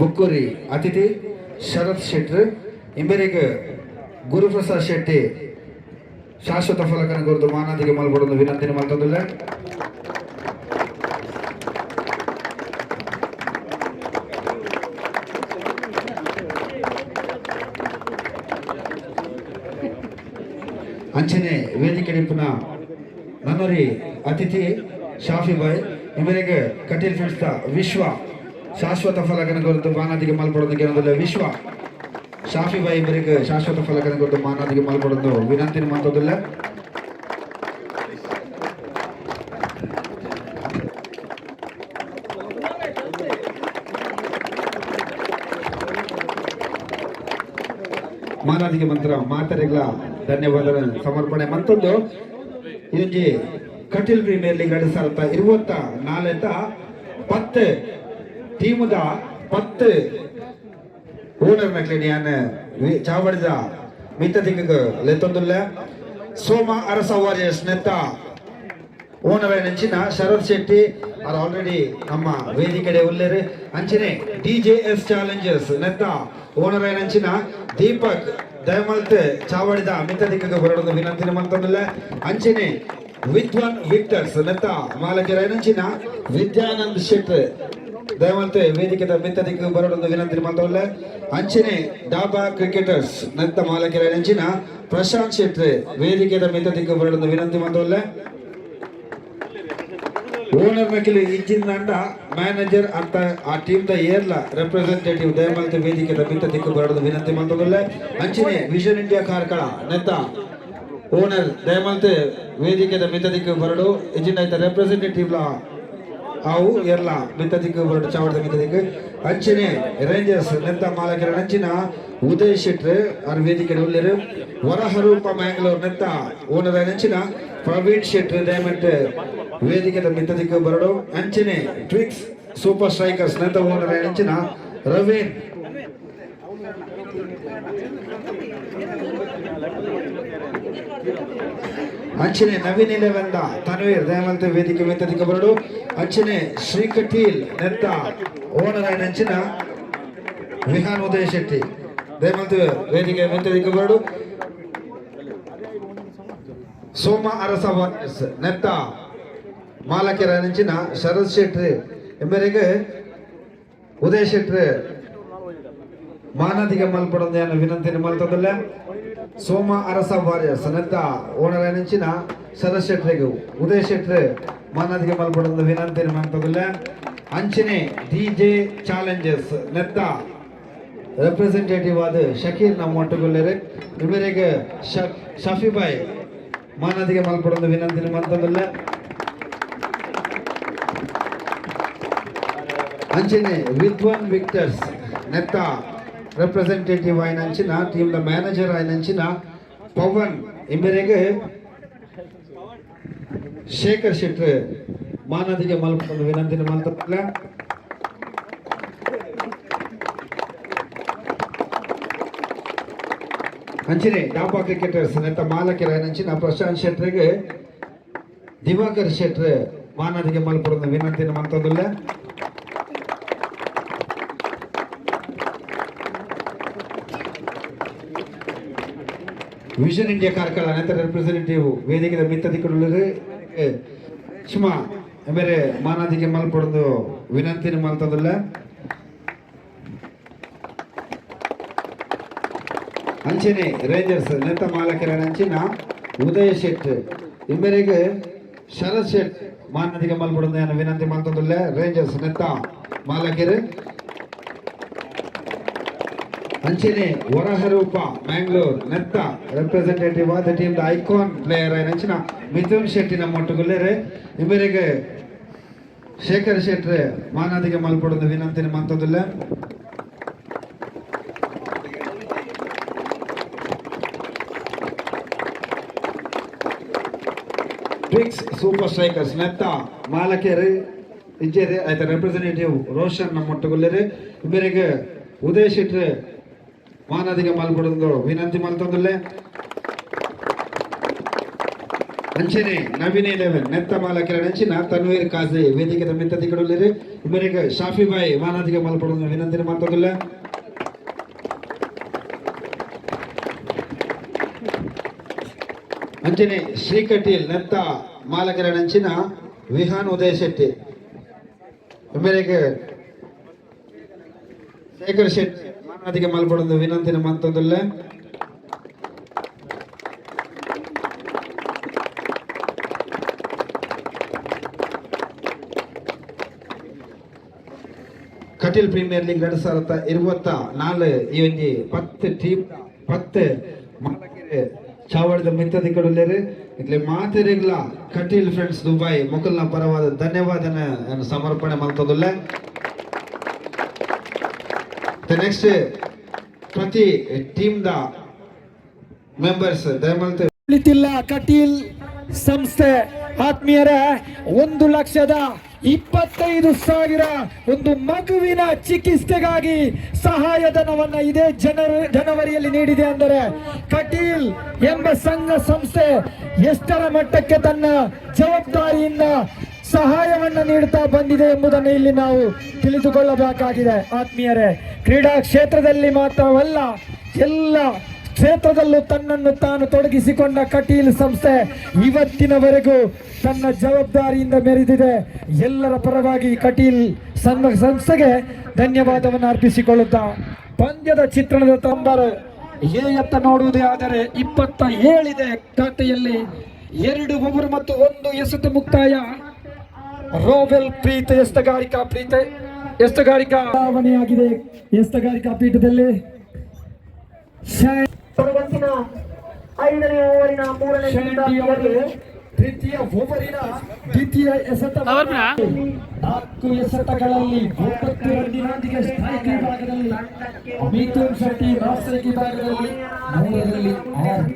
ಬುಕ್ಕೂರಿ ಅತಿಥಿ ಶರತ್ ಶೆಟ್ರ್. ಇಂಬರಿಗೆ ಗುರುಪ್ರಸಾದ್ ಶೆಟ್ಟಿ, ಶಾಶ್ವತ ಫಲಕನ ಕುರಿತು ಮಾನದಿಗೆ ಮಲ್ಪಡೊಂದು ವಿನಂತಿನ ಮಾಡ್ತದಿಲ್ಲ. ಅಂಚನೆ ವೇದಿಕೆ ನಿಂಪಿನ ನನ್ನರಿ ಅತಿಥಿ ಶಾಫಿ ಬಾಯ್ ಇವರಿಗೆ ಕಟೀಲ್ ಫ್ರೆಂಡ್ಸ್ ವಿಶ್ವ ಶಾಶ್ವತ ಫಲಕನ ಕುರಿತು ಮಾನದಿಗೆ ಮಲ್ಪಡೊಂದು ಗೆಲ್ಲುವುದಿಲ್ಲ ವಿಶ್ವ. ಶಾಫಿ ಬಾಯಿ ಇವರಿಗೆ ಶಾಶ್ವತ ಫಲಕನ ಕುರಿತು ಮಾನಾದಿಗೆ ಮಾಲ್ಪಡೋದು ವಿನಂತಿನ ಮಾತೋದಿಲ್ಲ ಮಾನಾದಿಗೆ ಮಂತ್ರ, ಮಾತರಿಗಳ ಧನ್ಯವಾದ ಸಮರ್ಪಣೆ. ಮತ್ತೊಂದು ಇದೊಂದು ಕಟೀಲ್ ಪ್ರೀಮಿಯರ್ ಲೀಗ್ ಎರಡು ಇರುವಂತ ನಾಳೆ ಪತ್ತು ಟೀಮದ ಪತ್ತು ಓನರ್ ನಕ್ಲಿನಿ ಯಾನ್ ಚಾವಡಿದ ಮಿತ್ತ ದಿಕ್ಕ ಲೆತ್ತೊಂದುಲ್ಲ ಸೋಮ ಅರಸ ವಾರಿಯರ್ಸ್ ನೆತ್ತ ಓನರ್ ನೆಂಚಿನ ಶರತ್ ಶೆಟ್ಟಿ ಅದು ಆಲ್ರೆಡಿ ನಮ್ಮ ವೇದಿಕೆಡೆ ಉಲ್ಲೇರು ಅಂಚನೆ ಡಿ ಜೆ ಎಸ್ ಚಾಲೆಂಜರ್ಸ್ ನೆತ್ತ ಓನರ್ ನೆಂಚಿನ ದೀಪಕ್ ದಯಮಲ್ತ್ ಚಾವಡಿದ ಮಿತ್ತ ದಿಕ್ಕಗೆ ಬರೋದು ವಿನಂತಿನ ಮಂತಂದಿಲ್ಲ ಅಂಚನೆ ವಿದ್ವಾನ್ ವಿಕ್ಟರ್ಸ್ ನೆತ್ತ ಮಾಲಕರ ನೆಂಚಿನ ವಿದ್ಯಾನಂದ್ ಶೆಟ್ ದಯಮಲ್ತ್ ವೇದಿಕೆದ ಮಿತ್ತ ಬರೋದೊಂದು ವಿನಂತಿ ಮಾತ್ರವಲ್ಲ, ಅಂಚಿನ ಡಾಬಾ ಕ್ರಿಕೆಟರ್ಸ್ ನಂತ ಮಾಲಕರ ಅಂಚಿನ ಪ್ರಶಾಂತ್ ಶೆಟ್ಟಿ ವೇದಿಕೆದ ಮಿತ್ತ ಬರೋದೊಂದು ಬರೋದು ವಿನಂತಿ ಮಂತವಲ್ಲ ಓನರ್ ನಕಲಿ ಇಂಜಿನ್ ಮ್ಯಾನೇಜರ್ ಅಂತ ಆ ಟೀಮ್ ದ ಏರ್ಲ ರೆಪ್ರೆಸೆಂಟೇಟಿವ್ ದಯಮಂತ ವೇದಿಕೆ ಮಿತ್ತ ದಿಕ್ಕು ಬರೋದು ವಿನಂತಿ ಮಂತದಲ್ಲ ಅಂಚನೆ ವಿಷನ್ ಇಂಡಿಯಾ ಕಾರ್ಕಳ ನೆತ್ತ ಓನರ್ ದಯಮಂತ ವೇದಿಕೆ ಮಿತ್ತ ದಿಕ್ಕು ಬರಡು ಇಂಜಿನ್ ರೆಪ್ರೆಸೆಂಟೇಟಿವ್ ಲ ಅವು ಎಲ್ಲ ಮಿತ್ತ ದಿಕ್ಕು ಬರಡು ಚಾವಡದ ಮಿತ್ತ ದಿಕ್ಕು ಅಂಚನೆ ರೇಂಜರ್ಸ್ ನೆತ್ತ ಮಾಲಕರ ಅಂಚಿನ ಉದಯ್ ಶೆಟ್ರ್ ಅವ್ರ ವೇದಿಕೆ ಉಳ್ಳರು ವರಹರೂಪ ಮ್ಯಾಂಗ್ಳೂರ್ ನೆತ್ತ ಓನರ್ ಅಂಚಿನ ಪ್ರವೀಣ್ ಶೆಟ್ರ್ ದಯಮಂಟ್ ವೇದಿಕೆ ಮಿತ್ತ ದಿಕ್ಕು ಬರಡು ಅಂಚನೆ ಟ್ವಿಕ್ಸ್ ಸೂಪರ್ ಸ್ಟ್ರೈಕರ್ಸ್ ನೆತ್ತ ಓನರ್ ಅಂಚಿನ ರವೀನ್ ಅಂಚನೆ ನವೀನ್ ವೆಂದ ತನ್ವೀರ್ ದಯಮಂತ ವೇದಿಕೆ ಮಿತ್ತ ದಿಕ್ಕು ಬರಡು ಅಂಚನೆ ಶ್ರೀ ಕಟೀಲ್ ನೆತ್ತ ಓನರ್ ಅಂಚಿನ ವಿಹಾನ್ ಉದಯ ಶೆಟ್ಟಿ. ದಯಮಂತ ವೇದಿಕೆ ಮಿತ್ತ ದಿಕ್ಕು ಬರಡು ಸೋಮ ಅರಸ ನೆತ್ತ ಮಾಲಕೆರ ನೆಂಚಿನ ಶರತ್ ಶೆಟ್ರಿ ಎಂಬರಿಗೆ ಉದಯ ಶೆಟ್ರಿ ಮಾನದಿಗೆ ಮಲ್ಪಡೊಂದು ವಿನಂತಿನ ಮಲ್ತದಲ್ಲ ಸೋಮ ಅರಸ ವಾರಿಯರ್ಸ್ ನೆತ್ತ ಓನರ ನೆಂಚಿನ ಶರತ್ ಶೆಟ್ರಿಗೆ ಉದಯ್ ಶೆಟ್ರಿ ಮಾನದಿಗೆ ಮಲ್ಪಡೊಂದು ವಿನಂತಿನ ಮಲ್ತದಲ್ಲ ಅಂಚನೆ ಡಿ ಜೆ ಚಾಲೆಂಜರ್ಸ್ ನೆತ್ತ ರೆಪ್ರೆಸೆಂಟೇಟಿವ್ ಆದ ಶಕೀರ್ ನಮ್ಮ ಒಟ್ಟುಗೊಳ್ಳರೆ ಇವರಿಗೆ ಶಫಿಬಾಯ್ ಮಾನದಿಗೆ ಮಲ್ಪಡೊಂದು ವಿನಂತಿನ ಮಲ್ತದಲ್ಲ ಅಂಚನೆ ವಿದ್ವಾನ್ ವಿಕ್ಟರ್ಸ್ ನೆತ್ತ రిప్రజెంటేటివ్ ఆయన ಟೀಮ್ ದ ಮ್ಯಾನೇಜರ್ ఆయన అంచిన ಪವನ್ ఇమ్మరిగే ಶೇಖರ್ ಶೆಟ್ರ್ ಮಾನದಿಗೆ ಮಲ್ಪನ್ನು ವಿನಂತಿನ ಮಲ್ತಲ್ಲ ಅಂಚಿನ ಡಾಪಾ ಕ್ರಿಕೆಟರ್ಸ್ ನೆತ್ತ ಮಾಲಕಿರ ನಂಚಿನ ಪ್ರಶಾಂತ್ ಶೆಟ್ರಿಗೆ ದಿವಾಕರ್ ಶೆಟ್ರ್ ಮಾನದಿಗೆ ಮಲ್ಪುರದ ವಿನಂತಿನ ಮಂತದಿಲ್ಲ ವಿಷನ್ ಇಂಡಿಯಾ ಕಾರ್ಕಳ ನಂತರ ರೆಪ್ರೆಸೆಂಟೇಟಿವ್ ವೇದಿಕೆ ಮಿತ್ತ ದಿಕ್ಕುಳ್ಳರು ಸುಮ ಬೇರೆ ಮಾನದಿಗೆ ಮಲ್ಪಡೊಂದು ವಿನಂತಿನ ಮಾಡ್ತದಲ್ಲ ಅಂಚನೆ ರೇಂಜರ್ಸ್ ನೆತ್ತ ಮಾಲಕರ ಅಂಚಿನ ಉದಯ ಶೆಟ್. ಇಂಬರಿಗೆ ಶರತ್ ಶೆಟ್ ಮಾನದಿಗೆ ಮಲ್ಪಡೋದು ವಿನಂತಿ ಮಾಡ್ತದಲ್ಲ ರೇಂಜರ್ಸ್ ನೆತ್ತ ಮಾಲಕರು. ಅಂಚನೆ ವರಹರೂಪ, ಮ್ಯಾಂಗ್ಳೂರ್, ನೆತ್ತ ರೆಪ್ರೆಸೆಂಟೇಟಿವ್ ಆದ ಟೀಮ್ ದ ಐಕಾನ್ ಪ್ಲೇಯರ್ ಅಂಚಿನ ಮಿಥುನ್ ಶೆಟ್ಟಿ ನಮ್ಮ ಒಟ್ಟುಗೊಳ್ಳರೆ ಇವರಿಗೆ ಶೇಖರ್ ಶೆಟ್ರೆ ಮಾನದಿಗೆ ಮಲ್ಪಡೊಂದು ವಿನಂತಿನ ಮಂತದಿಲ್ಲ ಟ್ವಿಕ್ಸ್ ಸೂಪರ್ ಸ್ಟ್ರೈಕರ್ಸ್ ನೆತ್ತ, ಮಾಲಕೇರಿ ಇಜ್ಜೇರಿ ಐತೆ ರೆಪ್ರೆಸೆಂಟೇಟಿವ್ ರೋಷನ್ ನಮ್ಮ ಒಟ್ಟುಗೊಳ್ಳರೆ ಇವರಿಗೆ ಉದಯ್ ಶೆಟ್ರೆ ಮಾನದಿಗೆ ಮಲ್ಪಡೊಂದು ವಿನಂತಿ ಮಲ್ತಂದ್ರಲ್ಲೇ ಅಂಚನೆ ನವೀನ್ ಇಲೆವೆನ್ ನೆತ್ತ ಮಾಲ ಕಿರಣ್ ಅಂಚಿನ ತನ್ವೀರ್ ಕಾಜಿ ವೇದಿಕೆ ಮಿತ್ತ ಇಬ್ಬರಿಗೆ ಶಾಫಿ ಬಾಯಿ ಮಾನದಿಗೆ ಮಲ್ಪಡೋದು ವಿನಂತಿ ಮಾತಾಡಲ್ಲ ಅಂಚನೆ ಶ್ರೀಕಟೀಲ್, ನೆತ್ತ ಮಾಲಕರ ಅಂಚಿನ ವಿಹಾನ್ ಉದಯ ಶೆಟ್ಟಿ. ಇಬ್ಬರಿಗೆ ಶೇಖರ್ ಶೆಟ್ಟಿ. ಮಾನಾದಿಗೆ ಮಲ್ಪಡೋದು ವಿನಂತಿನ ಮಾತಾಡಲ್ಲ ಕಟೀಲ್ ಪ್ರೀಮಿಯರ್ ಲೀಗ್ ಎರಡ್ ಇರುವತ್ತ ನಾಲ್ ಈ ಒಂಜಿ ಪತ್ತು ಟೀಮ್, ಪತ್ತು ಮಾಲಕೆರೆ ಚಾವಳದ ಮಿತ್ತದಿ ಕಡಲೇರು. ಇಟ್ಲೆ ಮಾತೆರೆಗ್ಲ ಕಟೀಲ್ ಫ್ರೆಂಡ್ಸ್ ದುಬೈ ಮೊಕಲ್ನ ಪರವಾದ ಧನ್ಯವಾದನ ಸಮರ್ಪಣೆ ಮಾಡ್ತದಲ್ಲ ನೆಕ್ಸ್ಟ್ ಪ್ರತಿ ಟೀಮ್ ದ ಮೆಂಬರ್ಸ್ ಉಳಿತಿಲ್ಲ ಕಟೀಲ್ ಸಂಸ್ಥೆ ಆತ್ಮೀಯರೇ, ಒಂದು ಲಕ್ಷದ ಇಪ್ಪತ್ತೈದು ಸಾವಿರ ಒಂದು ಮಗುವಿನ ಚಿಕಿತ್ಸೆಗಾಗಿ ಸಹಾಯಧನವನ್ನ ಇದೇ ಜನರ, ಜನವರಿಯಲ್ಲಿ ನೀಡಿದೆ ಅಂದರೆ ಕಟೀಲ್ ಎಂಬ ಸಂಘ ಸಂಸ್ಥೆ ಎಷ್ಟರ ಮಟ್ಟಕ್ಕೆ ತನ್ನ ಜವಾಬ್ದಾರಿಯಿಂದ ಸಹಾಯವನ್ನ ನೀಡುತ್ತಾ ಬಂದಿದೆ ಎಂಬುದನ್ನು ಇಲ್ಲಿ ನಾವು ತಿಳಿದುಕೊಳ್ಳಬೇಕಾಗಿದೆ. ಆತ್ಮೀಯರೇ, ಕ್ರೀಡಾ ಕ್ಷೇತ್ರದಲ್ಲಿ ಮಾತ್ರವಲ್ಲ, ಎಲ್ಲ ಕ್ಷೇತ್ರದಲ್ಲೂ ತನ್ನನ್ನು ತಾನು ತೊಡಗಿಸಿಕೊಂಡ ಕಟೀಲ್ ಸಂಸ್ಥೆ ಇವತ್ತಿನವರೆಗೂ ತನ್ನ ಜವಾಬ್ದಾರಿಯಿಂದ ಮೆರೆದಿದೆ. ಎಲ್ಲರ ಪರವಾಗಿ ಕಟೀಲ್ ಸಂಸ್ಥೆಗೆ ಧನ್ಯವಾದವನ್ನು ಅರ್ಪಿಸಿಕೊಳ್ಳುತ್ತಾ ಪಂದ್ಯದ ಚಿತ್ರಣದ ತಂಬರು ಏಯತ್ತ ನೋಡುವುದೇ ಆದರೆ ಇಪ್ಪತ್ತ ಏಳಿದೆ ಖಾತೆಯಲ್ಲಿ ಎರಡು ಒಬ್ಬರು ಮತ್ತು ಒಂದು ಎಸೆತ ಮುಕ್ತಾಯ. ರೋವೆಲ್ ಪ್ರೀತ ಎಸ್ತಗಾರಿಕಾ ಪ್ರೀತ ಎಸ್ತಗಾರಿಕಾ. ಬದಲಾವಣೆಯಾಗಿದೆ ಎಸ್ತಗಾರಿಕಾ ಪೀಠದಲ್ಲಿ. ಐದನೇ ಓವರಿನ ಮೂರನೇ ತೃತೀಯ ಓವರಿನ ದ್ವಿತೀಯ ಎಸೆತ ನಾಲ್ಕು ಎಸೆತಗಳಲ್ಲಿ ಒಂಬತ್ತು ರನ್ನಿನೊಂದಿಗೆ ಸ್ಟ್ರೈಕ್ ವಿಭಾಗದಲ್ಲಿ ಮಿಥುನ್ ಶೆಟ್ಟಿ ರಾಷ್ಟ್ರೀಯ ವಿಭಾಗದಲ್ಲಿ ಮೂರರಲ್ಲಿ ಆರು.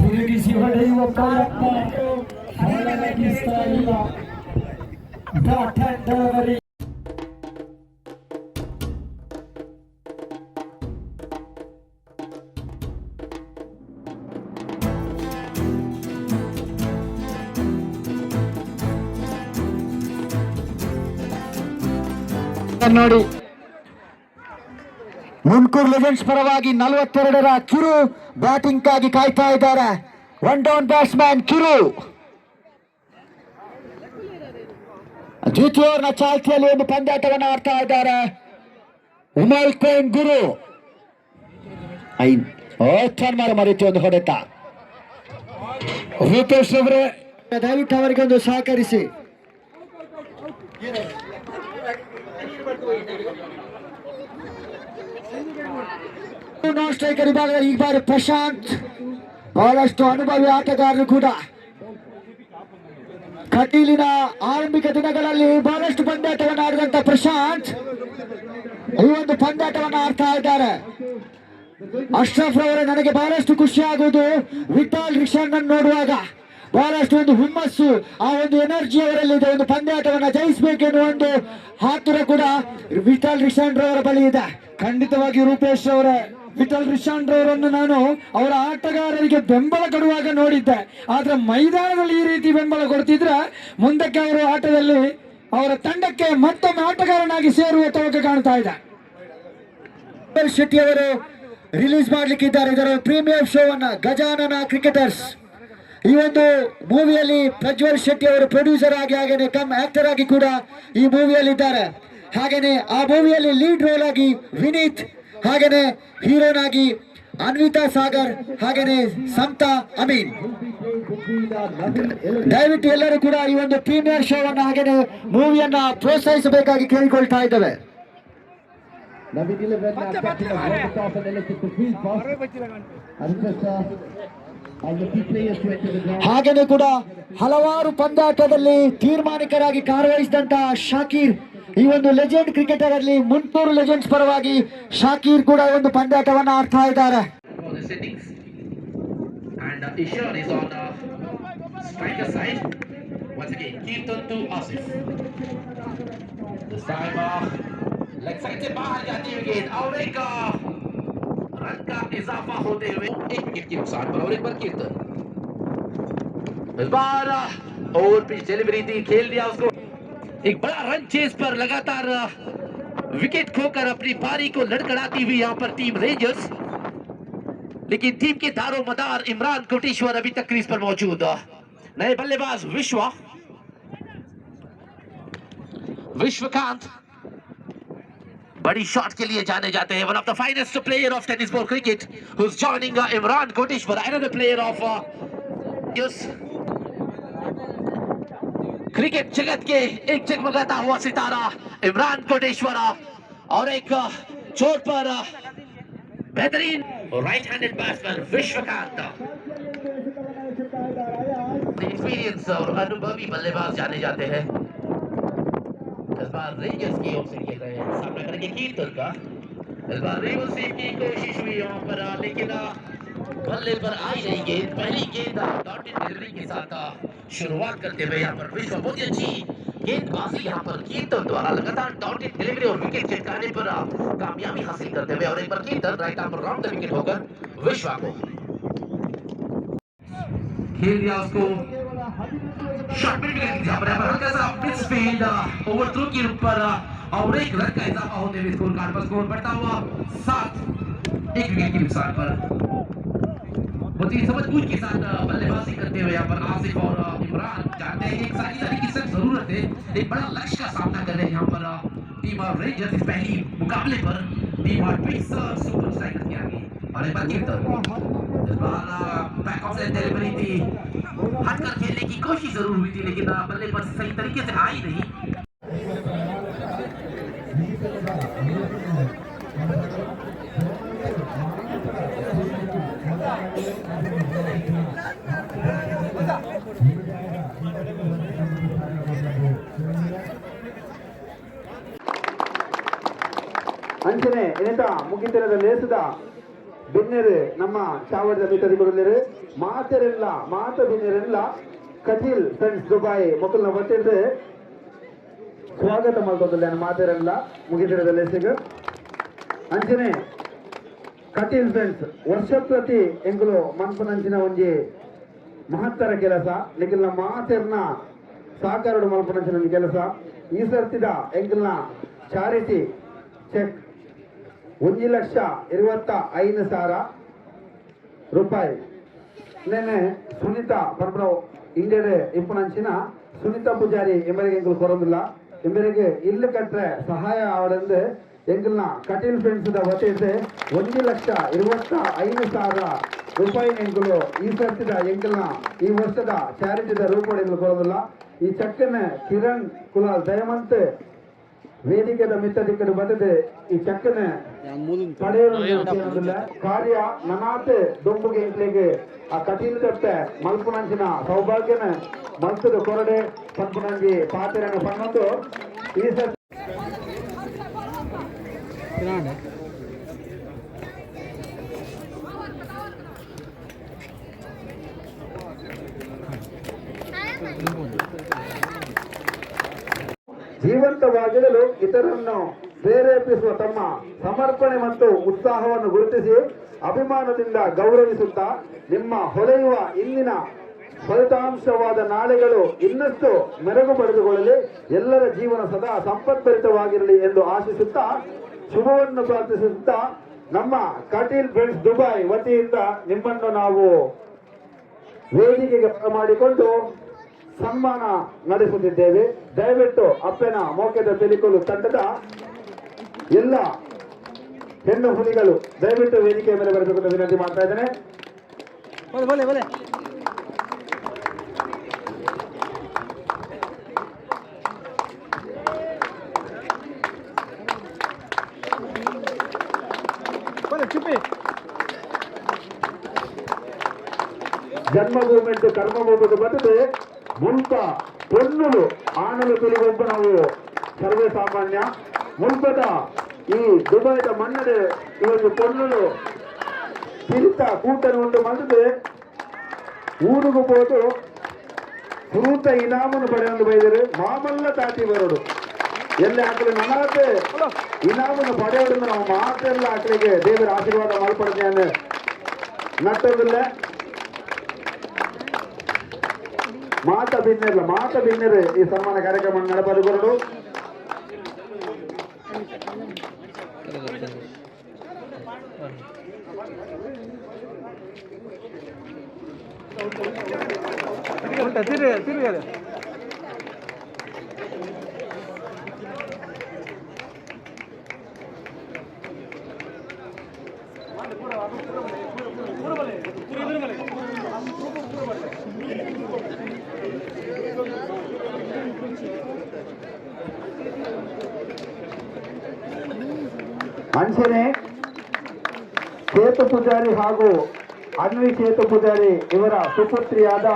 ತಿರುಗಿಸಿ ಹೊಡೆಯುವ ಪ್ರಯತ್ನ. ನೋಡಿ ಮುನ್ಕೂರ್ ಲೆಜೆಂಡ್ಸ್ ಪರವಾಗಿ ನಲವತ್ತೆರಡರ ಕಿರು ಬ್ಯಾಟಿಂಗ್ ಆಗಿ ಕಾಯ್ತಾ ಇದ್ದಾರೆ. ಒನ್ ಡೌನ್ ಬ್ಯಾಟ್ಸ್ಮನ್ ಕಿರು. ದ್ವಿತೀಯ ನ ಚಾಲ್ತಿಯಲ್ಲಿ ಒಂದು ಪಂದ್ಯಾಟವನ್ನು ಆಡ್ತಾ ಇದ್ದಾರೆ. ಉಮಲ್ ಖೇನ್ ಗುರು. ಚನ್ಮಾರ ಮರೀತಿ ಒಂದು ಹೊಡೆತ. ರೂಪೇಶ್ ಅವರೇ. ದಯವಿಟ್ಟು ಅವರಿಗೆ ಒಂದು ಸಹಕರಿಸಿ. ನಾನ್ ಸ್ಟ್ರೈಕರ್ ವಿಭಾಗದಲ್ಲಿ ಈ ಬಾರಿ ಪ್ರಶಾಂತ್. ಬಹಳಷ್ಟು ಅನುಭವಿ ಆಟಗಾರರು ಕೂಡ. ಕಟೀಲಿನ ಆರಂಭಿಕ ದಿನಗಳಲ್ಲಿ ಬಹಳಷ್ಟು ಪಂದ್ಯಾಟವನ್ನು ಆಡಿದಂತ ಪ್ರಶಾಂತ್ ಈ ಒಂದು ಪಂದ್ಯಾಟವನ್ನು ಆಡ್ತಾ ಇದ್ದಾರೆ. ಅಶ್ರಫ್ ಅವರೇ ನನಗೆ ಬಹಳಷ್ಟು ಖುಷಿ ಆಗುವುದು ವಿಠಾಲ್ ನೋಡುವಾಗ. ಬಹಳಷ್ಟು ಒಂದು ಹುಮ್ಮಸ್ಸು, ಆ ಒಂದು ಎನರ್ಜಿ ಅವರಲ್ಲಿದೆ, ಒಂದು ಪಂದ್ಯಾಟವನ್ನು ಜಯಿಸಬೇಕೆನ್ನುವ ಒಂದು ಹಾತುರ ಕೂಡ ವಿಠಲ್ ರವರ ಬಳಿ ಇದೆ. ಖಂಡಿತವಾಗಿ ರೂಪೇಶ್ ಅವರ, ವಿಠಲ್ ರವರನ್ನು ನಾನು ಅವರ ಆಟಗಾರರಿಗೆ ಬೆಂಬಲ ಕೊಡುವಾಗ ನೋಡಿದ್ದೆ. ಆದ್ರೆ ಮೈದಾನದಲ್ಲಿ ಈ ರೀತಿ ಬೆಂಬಲ ಕೊಡ್ತಿದ್ರೆ ಮುಂದಕ್ಕೆ ಅವರು ಆಟದಲ್ಲಿ ಅವರ ತಂಡಕ್ಕೆ ಮತ್ತೊಮ್ಮೆ ಆಟಗಾರನಾಗಿ ಸೇರುವ ತವಕ ಕಾಣ್ತಾ ಇದೆ. ಶೆಟ್ಟಿ ಅವರು ರಿಲೀಸ್ ಮಾಡ್ಲಿಕ್ಕಿದ್ದಾರೆ. ಇದರ ಪ್ರೀಮಿಯರ್ ಶೋವನ್ನ ಗಜಾನನ ಕ್ರಿಕೆಟರ್ಸ್ ಈ ಒಂದು ಮೂವಿಯಲ್ಲಿ ಪ್ರಜ್ವಲ್ ಶೆಟ್ಟಿ ಅವರು ಪ್ರೊಡ್ಯೂಸರ್ ಆಗಿ ಹಾಗೇನೆ ಕಮ್ ಆಕ್ಟರ್ ಆಗಿ ಕೂಡ ಈ ಮೂವಿಯಲ್ಲಿ ಇದ್ದಾರೆ ಹಾಗೇನೆ ಆ ಮೂವಿಯಲ್ಲಿ ಲೀಡ್ ರೋಲ್ ಆಗಿ ವಿನೀತ್ ಹಾಗೇನೆ ಹೀರೋನ್ ಆಗಿ ಅನ್ವಿತಾ ಸಾಗರ್ ಹಾಗೇನೆ ಸಂತಾ ಅಮೀನ್. ದಯವಿಟ್ಟು ಎಲ್ಲರೂ ಕೂಡ ಈ ಒಂದು ಪ್ರೀಮಿಯರ್ ಶೋ ಅನ್ನ ಹಾಗೇನೆ ಮೂವಿಯನ್ನ ಪ್ರೋತ್ಸಾಹಿಸಬೇಕಾಗಿ ಕೇಳಿಕೊಳ್ತಾ ಇದ್ದೇವೆ. ಹಾಗೇನೆ ಕೂಡ ಹಲವಾರು ಪಂದಾಟದಲ್ಲಿ ತೀರ್ಮಾನಿಕರಾಗಿ ಕಾರ್ಯವಹಿಸಿದಂತಹ ಶಾಕೀರ್, ಈ ಒಂದು ಲೆಜೆಂಡ್ ಕ್ರಿಕೆಟರ್ ಅಲ್ಲಿ ಮುನ್ಪೂರು ಲೆಜೆಂಡ್ಸ್ ಪರವಾಗಿ ಶಾಕೀರ್ ಕೂಡ ಒಂದು ಪಂದ್ಯಾಟವನ್ನು ಆಡ್ತಾ ಇದ್ದಾರೆ. Side. का इजाफा होते हुए एक विकेट नुकसान पर और एक बार कीर्तन। इस बार ओवर पिच डिलीवरी खेल दिया उसको। एक बड़ा रन चेस पर लगातार, विकेट खोकर अपनी पारी को लड़खड़ाती हुई यहाँ पर टीम रेंजर्स। लेकिन टीम के दारो मदार इमरान कोटेश्वर अभी तक क्रीज पर मौजूद। नए बल्लेबाज विश्वा। विश्वकांत बड़ी शॉट के लिए जाने जाते हैं। One of the finest player of tennis ball cricket who's joining uh, Imran Koteshwar another player of uh, yes. Cricket जगत के एक जगमगाता हुआ सितारा इमरान कोटेश्वरा और एक uh, चोट पर uh, बेहतरीन right handed batsman Vishwakant experience और अनुभवी बल्लेबाज जाने जाते हैं। की कोशिश हुई यहाँ पर लेकिन बल्ले पर आई नहीं गेंद, पहली गेंद डॉटेड डिलीवरी के साथ शुरुआत करते हुए यहाँ पर विश्व बहुत ही अच्छी गेंदबाजी यहाँ पर कीर्तन द्वारा लगातार डॉटेड डिलीवरी और विकेट चटकाने पर कामयाबी हासिल करते हुए और एक बार Kirtan right arm round the wicket होकर विश्वा को। खेल दिया उसको। शॉट मिड विकेट दिया बराबर हल्का सा मिड स्पीड ओवर थ्रो के ऊपर और एक रन का इजाफा होते हुए। स्कोर कार्ड पर स्कोर बढ़ता हुआ सात एक विकेट के नुकसान पर बहुत ही समझबूझ के साथ बल्लेबाजी करते हुए यहाँ पर आसिफ और इमरान जानते हैं एक साझेदारी की सख्त ज़रूरत है एक बड़ा लक्ष्य का सामना कर रहे हैं यहाँ पर टीम ऑफ़ रेंजर्स इस पहली मुकाबले पर team of Twix super strikers के आगे और एक बार कीर्तन बैक ऑफ़ से डिलीवरी थी। हटकर खेलने की कोशिश जरूर हुई थी लेकिन अ, बल्ले पर सही तरीके से आई नहीं ಅಂಚನೆ ಏತ ಮುಗಿತನದ ಲೇಸದ ಬೆನ್ನೆರು, ನಮ್ಮ ಚಾವಡದ ಮಿತರಿಗಳು ಮಾತರೆಲ್ಲ, ಮಾತ ಬಿನ್ನೆರೆಲ್ಲ. ಕಟೀಲ್ ಫ್ರೆಂಡ್ಸ್ ದುಬಾಯ್, ಮಕ್ಕಳನ್ನ ಒಟ್ಟಿದ್ದು ಸ್ವಾಗತ ಮಾಡ್ಕೊಂಡಲ್ಲ ನಾನು ಮಾತರೆಲ್ಲ. ಮುಗಿತಿರದ ಸಿಗ ಅಂಚನೆ ಕಟೀಲ್ ಫ್ರೆಂಡ್ಸ್ ವರ್ಷ ಪ್ರತಿ ಎಂಗಳು ಮನ್ಪನಂಚಿನ ಒಂಜಿ ಮಹತ್ತರ ಕೆಲಸ. ನಿಖಿಲ್ನ ಮಾತೆರ್ನ ಸಾಕಾರಡು ಮಲ್ಪನಂಚಿನ ಒಂದು ಕೆಲಸ. ಈ ಸರ್ತಿದ ಎಂಗಲ್ನ ಚಾರಿಟಿ ಚೆಕ್ ಒಂದು ಲಕ್ಷ ಇರುವತ್ತ ಐದು ಸಾವಿರ ರೂಪಾಯಿ. ನೆನ್ನೆ ಸುನೀತಾ ಪರ್ಬ್ರವ್ ಇಂಡಿಯಡ್ ಇಪ್ಪನಂಚಿನ ಸುನೀತಾ ಪೂಜಾರಿ ಎಂಬರಿಗೆ ಎಂಕಲ್ ಕೊರೋದಿಲ್ಲ. ಎಂಬರಿಗೆ ಇಲ್ಲಿ ಕಟ್ಟರೆ ಸಹಾಯ ಅವರಂದು ಎಂಕಲ್ನ ಕಟೀಲ್ ಫ್ರೆಂಡ್ಸ್ ವತಿಯಿಂದ ಒಂದು ಲಕ್ಷ ಇರುವತ್ತ ಐದು ಸಾವಿರ ರೂಪಾಯಿ ಎಂಕಲು ಈ ಸರ್ತಿದ ಎಂಕಲ್ನ ಈ ವರ್ಷದ ಚಾರಿಟಿದ ರೂಪಾಯಿ ಎಂಗಲ್ ಕೊರೋದಿಲ್ಲ. ಈ ಚಕ್ಕನ್ನ ಕಿರಣ್ ಕುಲ ದಯಮಂತ್ ವೇದಿಕೆದ ಮಿತ್ತದಿಕ್ಕಡು ಬಂದದೆ ಈ ಚೆಕ್ಕನ್ನ ಪಡೆಯುವುದಿಲ್ಲ ಕಾರ್ಯ ನನಾತ್ ದೊಂಬುಗೆ ಇಂಟ್ಲಿಗೆ ಆ ಕಟೀಲ್ ತಪ್ಪೆ ಮಲ್ಪುನಂಚಿನ ಸೌಭಾಗ್ಯನ ಮಲ್ತದ ಕೊರಡೆ ಪಂಪುನಂಜಿ ಪಾತಿರನ ಪನ್ನೊಂದು ಈ ಸರ್ ಜೀವಂತವಾಗಿರಲು ಇತರರನ್ನು ಪ್ರೇರೇಪಿಸುವ ತಮ್ಮ ಸಮರ್ಪಣೆ ಮತ್ತು ಉತ್ಸಾಹವನ್ನು ಗುರುತಿಸಿ ಅಭಿಮಾನದಿಂದ ಗೌರವಿಸುತ್ತಾ ನಿಮ್ಮ ಹೊಳೆಯುವ ಇಂದಿನ ಫಲಿತಾಂಶವಾದ ನಾಳೆಗಳು ಇನ್ನಷ್ಟು ಮೆರಗು ಪಡೆದುಕೊಳ್ಳಲಿ ಎಲ್ಲರ ಜೀವನ ಸದಾ ಸಂಪತ್ಭರಿತವಾಗಿರಲಿ ಎಂದು ಆಶಿಸುತ್ತಾ, ಶುಭವನ್ನು ಪ್ರಾರ್ಥಿಸುತ್ತಾ ನಮ್ಮ ಕಟೀಲ್ ಫ್ರೆಂಡ್ಸ್ ದುಬೈ ವತಿಯಿಂದ ನಿಮ್ಮನ್ನು ನಾವು ವೇದಿಕೆಗೆ ಬರಮಾಡಿಕೊಂಡು ಸನ್ಮಾನ ನಡೆಸುತ್ತಿದ್ದೇವೆ. ದಯವಿಟ್ಟು ಅಪ್ಪನ ಮೋಕೆದ ತೆಲಿಕೊಲು ತಂಡದ ಎಲ್ಲ ಹೆಣ್ಣು ಹುಲಿಗಳು ದಯವಿಟ್ಟು ವೇದಿಕೆಯ ಮೇಲೆ ಬರಬೇಕು ಅಂತ ವಿನಂತಿ ಮಾಡ್ತಾ ಇದ್ದೇನೆ. ಜನ್ಮಭೂಮಿ ಅಂಟು ಕರ್ಮಭೂಮಿಗೆ ಬಂದರೆ ಮುಲ್ಪ ಪೊನ್ನುಲು ಆನಲು ತಿರುಗುವಂತ ನಾವು ಸರ್ವೇ ಸಾಮಾನ್ಯ ಮುಲ್ಪದ ಈ ದುಬೈದ ಮಣ್ಣಡೆ ಇವತ್ತು ಪೊನ್ನುಲು ತಿರುತ ಕೂಟನ್ನು ಉಂಟು ಮಾಡಿದ್ರೆ ಊರಿಗೂ ಹೋದು ಕುರೂತ ಇನಾಮನ್ನು ಪಡೆಯೊಂದು ಬೈದರು ಮಾಮಲ್ಲ ತಾತಿ ಬರೋಡು ಎಲ್ಲಿ ಆಕಳು ನನ್ನತ್ತೆ ಇನಾಮನ್ನು ಪಡೆಯೋದನ್ನು ನಾವು ಮಾತೆಲ್ಲ ಆಕಳಿಗೆ ದೇವರ ಆಶೀರ್ವಾದ ಮಾಡ್ಪಡ್ತೇನೆ ನಟ್ಟದಿಲ್ಲ ಮಾತ ಬಿನ್ನೆರ್ಲ ಮಾತ ಬಿನ್ನೆರ್ ಈ ಸನ್ಮಾನ ಕಾರ್ಯಕ್ರಮ ನಡಪದು ಬರಡು ಅಂಚನೆ ಸೇತು ಪೂಜಾರಿ ಹಾಗೂ ಅನ್ವಿ ಪುಜಾರಿ ಇವರ ಸುಪುತ್ರಿಯಾದ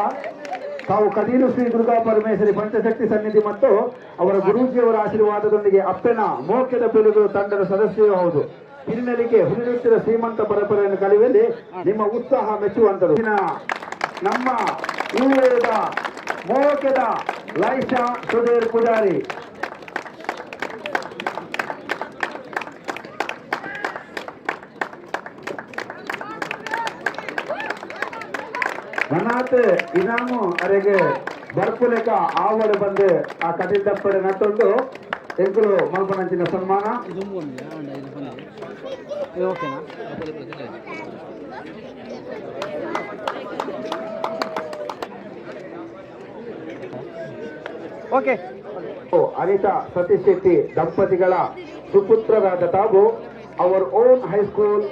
ತಾವು ಕದೀರು ಶ್ರೀ ದುರ್ಗಾ ಪರಮೇಶ್ವರಿ ಪಂಚಶಕ್ತಿ ಸನ್ನಿಧಿ ಮತ್ತು ಅವರ ಗುರೂಜಿಯವರ ಆಶೀರ್ವಾದದೊಂದಿಗೆ ಅಪ್ಪನ ಮೋಕ್ಯದ ಪಿಲುಗಳು ತಂಡದ ಸದಸ್ಯರು ಹೌದು. ಹಿನ್ನೆಲೆಗೆ ಹುರಿಯುತ್ತಿರುವ ಶ್ರೀಮಂತ ಪರಂಪರೆಯನ್ನು ಕಲಿಯುವಲ್ಲಿ ನಿಮ್ಮ ಉತ್ಸಾಹ ಮೆಚ್ಚುವಂತರು ನಮ್ಮ ಯುವದ ಮೋಕ್ಯದ ಲೈಶಾ ಸುಧೀರ್ ಪೂಜಾರಿ ನನ್ನಾತ್ ಇನಾಮು ಅರೆಗೆ ಬರ್ಪುಲೆಕ ಆವಡು ಬಂದು. ಆ ಕಟಿಲ್ ದಪ್ಪಡೆ ನಟ್ಟೊಂದು ಎಂಕುಲು ಮಲ್ಪನಂಚಿನ ಸನ್ಮಾನ. ಓಕೆ ಓ, ಅನಿತಾ ಸತೀಶ್ ಶೆಟ್ಟಿ ದಂಪತಿಗಳ ಸುಪುತ್ರರಾದ ತಾವು our own high school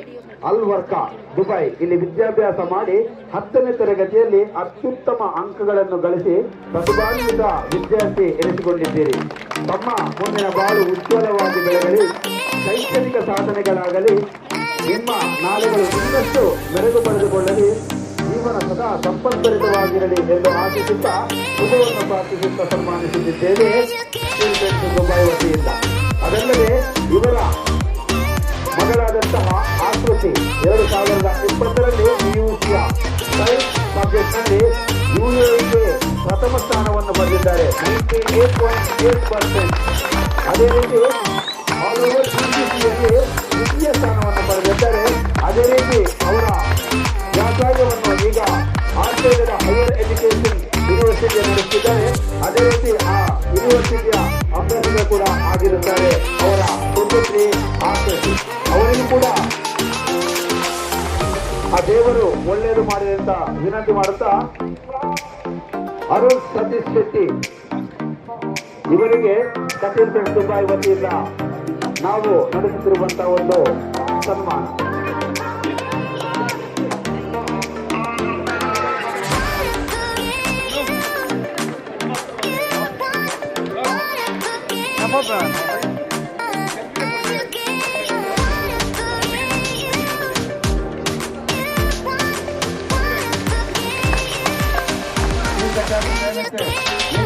Al Warqa, Dubai. ಇಲ್ಲಿ ವಿದ್ಯಾಭ್ಯಾಸ ಮಾಡಿ ಹತ್ತನೇ ತರಗತಿಯಲ್ಲಿ ಅತ್ಯುತ್ತಮ ಅಂಕಗಳನ್ನು ಗಳಿಸಿ ಪ್ರತಿಭಾನ್ವಿತ ವಿದ್ಯಾರ್ಥಿ ಎನಿಸಿಕೊಂಡಿದ್ದೀರಿ. ತಮ್ಮ ಮುಂದಿನ ಬಾಳು ಉಜ್ವಲವಾಗಿ ಬೆಳಗಲಿ, ಶೈಕ್ಷಣಿಕ ಸಾಧನೆಗಳಾಗಲಿ, ನಿಮ್ಮ ನಾಲೆಗಳು ಇನ್ನಷ್ಟು ಮೆರುಗು ಪಡೆದುಕೊಳ್ಳಲಿ, ಜೀವನ ಸದಾ ಸಂಪತ್ಭರಿತವಾಗಿರಲಿ ಎಂದು ಆಶಿಸುತ್ತಾ ಶುಭವನ್ನು ಪ್ರಾರ್ಥಿಸುತ್ತಾ ಸನ್ಮಾನಿಸುತ್ತಿದ್ದೇವೆ ದುಬೈ ಅದಲ್ಲದೆ ಇವರ ಎರಡು ಸಾವಿರದ ಇಪ್ಪತ್ತರಲ್ಲಿ ಪಿಯುಸಿಯ ಸೈನ್ಸ್ ಸಬ್ಜೆಕ್ಟ್ನಲ್ಲಿ ಯುಎಗೆ ಪ್ರಥಮ ಸ್ಥಾನವನ್ನು ಪಡೆದಿದ್ದಾರೆ. Ninety eight point eight percent. ಅದೇ ರೀತಿ ಆಲ್ ಓವರ್ ಸಿಬಿಸಿಯಲ್ಲಿ ದ್ವಿತೀಯ ಸ್ಥಾನವನ್ನು ಪಡೆದಿದ್ದಾರೆ. ಅದೇ ರೀತಿ ಅವರ ವ್ಯಾಸಾಯವನ್ನು ಈಗ ಆಸ್ಟ್ರೇಲಿಯಾದ ಹೈಯರ್ ಎಜುಕೇಷನ್ ಯೂನಿವರ್ಸಿಟಿ ನಡೆಸಿದ್ದಾರೆ ಅದೇ ರೀತಿ ಆ ಯೂನಿವರ್ಸಿಟಿಯ ಅಭ್ಯರ್ಥಿಗಳು ಕೂಡ ಆಗಿರುತ್ತಾರೆ. ಅವರ ಸುಪುತ್ರಿ ಆಕೃತಿ ಅವರಿಗೂ ಕೂಡ ದೇವರು ಒಳ್ಳೆಯದು ಮಾಡಿದೆ ಅಂತ ವಿನಂತಿ ಮಾಡುತ್ತಾ? ಅರುಣ್ ಸತೀಶ್ ಶೆಟ್ಟಿ. ಇವರಿಗೆ ಫ್ರೆಂಡ್ಸ್ ದುಬೈ ವತಿಯಿಂದ ನಾವು ನಡೆಸುತ್ತಿರುವಂತಹ ಒಂದು ಸನ್ಮಾನ. ಕಟೀಲ್